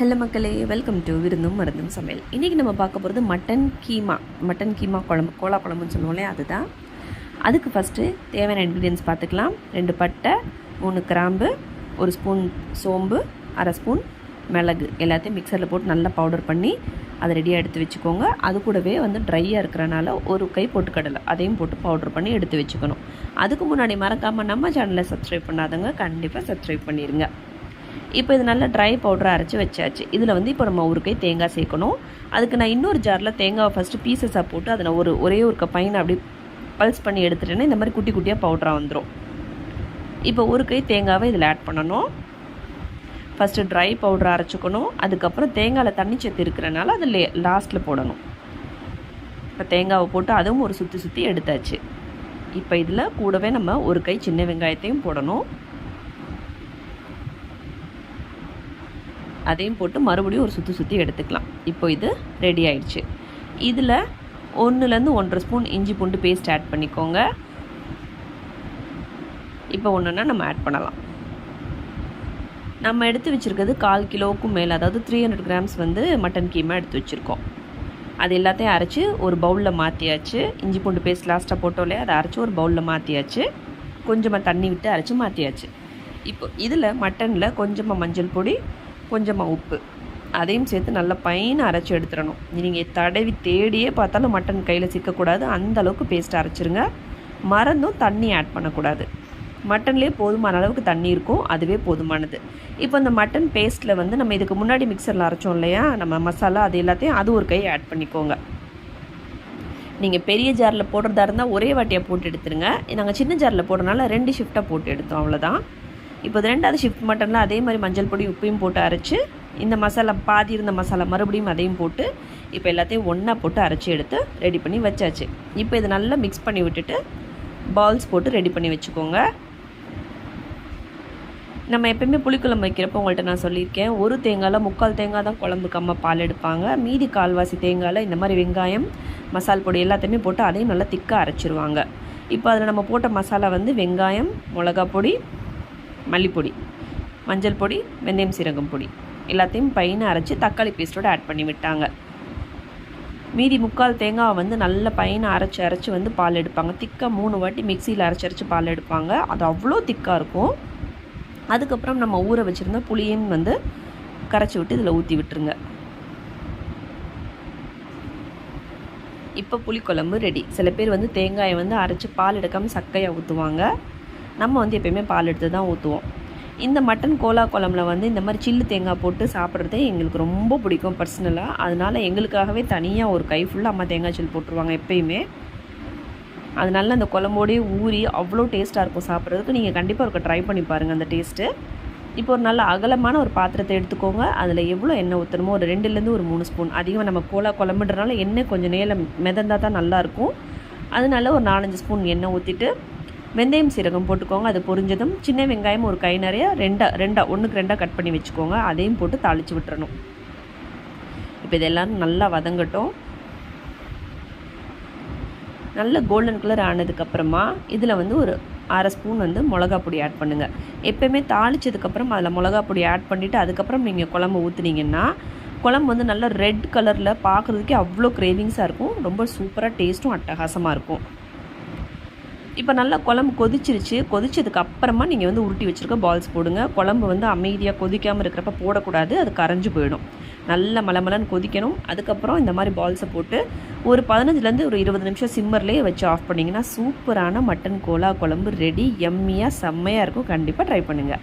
Hello மக்களே welcome to விருந்தும் மருந்தும் சமையல். இன்றைக்கி நம்ம பார்க்க போகிறது மட்டன் கீமா மட்டன் கீமா குழம்பு கோலா குழம்புன்னு சொல்லுவோம் அதுதான். அதுக்கு ஃபஸ்ட்டு தேவையான இன்க்ரீடியன்ஸ் பார்த்துக்கலாம். ரெண்டு பட்டை மூணு கிராம்பு ஒரு ஸ்பூன் சோம்பு அரை ஸ்பூன் மிளகு. எல்லாத்தையும் மிக்சரில் போட்டு நல்லா பவுடர் பண்ணி அதை ரெடியாக எடுத்து வச்சுக்கோங்க. அது கூடவே வந்து ட்ரையாக இருக்கிறனால ஒரு கை பொட்டுக்கடலை அதையும் போட்டு பவுடர் பண்ணி எடுத்து வச்சுக்கணும். அதுக்கு முன்னாடி மறக்காமல் நம்ம சேனலை சப்ஸ்கிரைப் பண்ணாதவங்க கண்டிப்பாக சப்ஸ்கிரைப் பண்ணிடுங்க இப்போ இது நல்லா ட்ரை பவுடரை அரைச்சி வச்சாச்சு. இதில் வந்து இப்போ நம்ம ஒரு கை தேங்காய் சேர்க்கணும். அதுக்கு நான் இன்னொரு ஜாரில் தேங்காவை ஃபஸ்ட்டு பீசஸாக போட்டு அதில் ஒரு ஒரே ஒரு கப்பைனை அப்படி பல்ஸ் பண்ணி எடுத்துட்டேன்னா இந்த மாதிரி குட்டி குட்டியாக பவுடராக வந்துடும் இப்போ ஒரு கை தேங்காவை இதில் ஆட் பண்ணணும். ஃபஸ்ட்டு ட்ரை பவுடரை அரைச்சிக்கணும். அதுக்கப்புறம் தேங்காயில் தண்ணி சத்து இருக்கிறனால அதில் லாஸ்ட்டில் போடணும். இப்போ தேங்காவை போட்டு அதுவும் ஒரு சுற்றி சுற்றி எடுத்தாச்சு. இப்போ இதில் கூடவே நம்ம ஒரு கை சின்ன வெங்காயத்தையும் போடணும். அதையும் போட்டு மறுபடியும் ஒரு சுற்றி சுற்றி எடுத்துக்கலாம். இப்போ இது ரெடி ஆயிடுச்சு. இதில் ஒன்றுலேருந்து ஒன்றரை ஸ்பூன் இஞ்சி பூண்டு பேஸ்ட் ஆட் பண்ணிக்கோங்க. இப்போ ஒன்றுனா நம்ம ஆட் பண்ணலாம். நம்ம எடுத்து வச்சுருக்கிறது கால் கிலோவுக்கும் மேலே அதாவது த்ரீ ஹண்ட்ரட் கிராம்ஸ் வந்து மட்டன் கீமா எடுத்து வச்சுருக்கோம். அது எல்லாத்தையும் அரைச்சி ஒரு பவுலில் மாற்றியாச்சு இஞ்சி பூண்டு பேஸ்ட் லாஸ்ட்டாக போட்டோலே அதை அரைச்சி ஒரு பவுலில் மாற்றியாச்சு கொஞ்சமாக தண்ணி விட்டு அரைச்சி மாற்றியாச்சு இப்போ இதில் மட்டனில் கொஞ்சமாக மஞ்சள் பொடி கொஞ்சமாக உப்பு. அதையும் சேர்த்து நல்லா பையனை அரைச்சி எடுத்துடணும். நீங்கள் தடவி தேடியே பார்த்தாலும் மட்டன் கையில் சிக்கக்கூடாது. அந்த அளவுக்கு பேஸ்ட் அரைச்சிருங்க. மறந்தும் தண்ணி ஆட் பண்ணக்கூடாது. மட்டன்லேயே போதுமான அளவுக்கு தண்ணி இருக்கும். அதுவே போதுமானது. இப்போ இந்த மட்டன் பேஸ்ட்டில் வந்து நம்ம இதுக்கு முன்னாடி மிக்சரில் அரைச்சோம் இல்லையா? நம்ம மசாலா அது எல்லாத்தையும் அது ஒரு கை ஆட் பண்ணிக்கோங்க. நீங்கள் பெரிய ஜாரில் போடுறதா இருந்தால் ஒரே வாட்டியாக போட்டு எடுத்துருங்க. நாங்கள் சின்ன ஜாரில் போடுறதுனால ரெண்டு ஷிஃப்ட்டாக போட்டு எடுத்தோம். அவ்வளோதான் இப்போ ரெண்டாவது ஷிஃப்ட் மட்டனில் அதே மாதிரி மஞ்சள் பொடி உப்பையும் போட்டு அரைச்சி இந்த மசாலா பாதி இருந்த மசாலா மறுபடியும் அதையும் போட்டு இப்போ எல்லாத்தையும் ஒன்றா போட்டு அரைச்சி எடுத்து ரெடி பண்ணி வச்சாச்சு. இப்போ இதை நல்லா மிக்ஸ் பண்ணி விட்டுட்டு பால்ஸ் போட்டு ரெடி பண்ணி வச்சுக்கோங்க. நம்ம எப்பயுமே புளிக்குழம்பு வைக்கிறப்போ உங்கள்கிட்ட நான் சொல்லியிருக்கேன் ஒரு தேங்காயில் முக்கால் தேங்காய் தான் குழம்புக்கு அம்மா பால் எடுப்பாங்க. மீதி கால்வாசி தேங்காயில் இந்த மாதிரி வெங்காயம் மசால் பொடி எல்லாத்தையுமே போட்டு அதையும் நல்லா திக்காக அரைச்சிருவாங்க. இப்போ அதில் நம்ம போட்ட மசாலா வந்து வெங்காயம் மிளகா பொடி மல்லிப்பொடி மஞ்சள் பொடி வெந்தயம் சீரகம் பொடி. எல்லாத்தையும் பையனை அரைச்சி தக்காளி பேஸ்ட்டோடு ஆட் பண்ணி விட்டாங்க. மீதி முக்கால் தேங்காவை வந்து நல்ல பையனை அரைச்சி அரைச்சி வந்து பால் எடுப்பாங்க. திக்காக மூணு வாட்டி மிக்சியில் அரைச்சி அரைச்சி பால் எடுப்பாங்க. அது அவ்வளோ திக்காக இருக்கும். அதுக்கப்புறம் நம்ம ஊற வச்சுருந்த புளியும் வந்து கரைச்சி விட்டு இதில் ஊற்றி விட்டுருங்க. இப்போ புளிக்குழம்பு ரெடி சில பேர் வந்து தேங்காயை வந்து அரைச்சி பால் எடுக்காமல் சக்கையாக ஊற்றுவாங்க நம்ம வந்து எப்பயுமே பால் எடுத்து தான் ஊற்றுவோம் இந்த மட்டன் கோலா குழம்புல வந்து இந்த மாதிரி சில்லு தேங்காய் போட்டு சாப்பிட்றது எங்களுக்கு ரொம்ப பிடிக்கும் பர்சனலாக அதனால் எங்களுக்காகவே தனியாக ஒரு கை ஃபுல்லாக அம்மா தேங்காய் சில் போட்டுருவாங்க எப்பயுமே. அதனால அந்த குழம்போடையே ஊறி அவ்வளோ டேஸ்ட்டாக இருக்கும் சாப்பிட்றதுக்கு. நீங்கள் கண்டிப்பாக இருக்க ட்ரை பண்ணி பாருங்கள் அந்த டேஸ்ட்டு இப்போ ஒரு நல்ல அகலமான ஒரு பாத்திரத்தை எடுத்துக்கோங்க. அதில் எவ்வளோ எண்ணெய் ஊற்றணுமோ ஒரு ரெண்டுலேருந்து ஒரு மூணு ஸ்பூன் அதிகமாக நம்ம கோலா குழம்புன்றனால எண்ணெய் கொஞ்சம் நேரம் மிதந்தால் தான் நல்லாயிருக்கும் அதனால ஒரு நாலஞ்சு ஸ்பூன் எண்ணெய் ஊற்றிட்டு வெந்தயம் சீரகம் போட்டுக்கோங்க. அது பொரிஞ்சதும் சின்ன வெங்காயம் ஒரு கை நிறைய ரெண்டாக ரெண்டாக ஒன்றுக்கு ரெண்டாக கட் பண்ணி வச்சுக்கோங்க. அதையும் போட்டு தாளித்து விட்டுறணும். இப்போ இதெல்லாம் நல்லா வதங்கட்டும். நல்ல கோல்டன் கலர் ஆனதுக்கப்புறமா இதில் வந்து ஒரு அரை ஸ்பூன் வந்து மிளகா பொடி ஆட் பண்ணுங்கள் எப்போயுமே தாளித்ததுக்கப்புறம் அதில் மிளகா பொடி ஆட் பண்ணிவிட்டு அதுக்கப்புறம் நீங்கள் குழம்பு ஊற்றுனீங்கன்னா குழம்பு வந்து நல்லா ரெட் கலரில் பார்க்குறதுக்கே அவ்வளோ கிரேவிங்ஸாக இருக்கும். ரொம்ப சூப்பராக டேஸ்ட்டும் அட்டகாசமாக இருக்கும். இப்போ நல்லா குழம்பு கொதிச்சிருச்சு. கொதிச்சதுக்கு அப்புறமா நீங்கள் வந்து உருட்டி வச்சுருக்க பால்ஸ் போடுங்க. குழம்பு வந்து அமைதியாக கொதிக்காமல் இருக்கிறப்ப போடக்கூடாது. அது கரைஞ்சி போயிடும். நல்ல மலமலன்னு கொதிக்கணும். அதுக்கப்புறம் இந்த மாதிரி பால்ஸை போட்டு ஒரு பதினஞ்சுலேருந்து ஒரு இருபது நிமிஷம் சிம்மர்லேயே வச்சு ஆஃப் பண்ணிங்கன்னா சூப்பரான மட்டன் கோலா குழம்பு ரெடி எம்மியாக செம்மையாக இருக்கும். கண்டிப்பாக ட்ரை பண்ணுங்கள்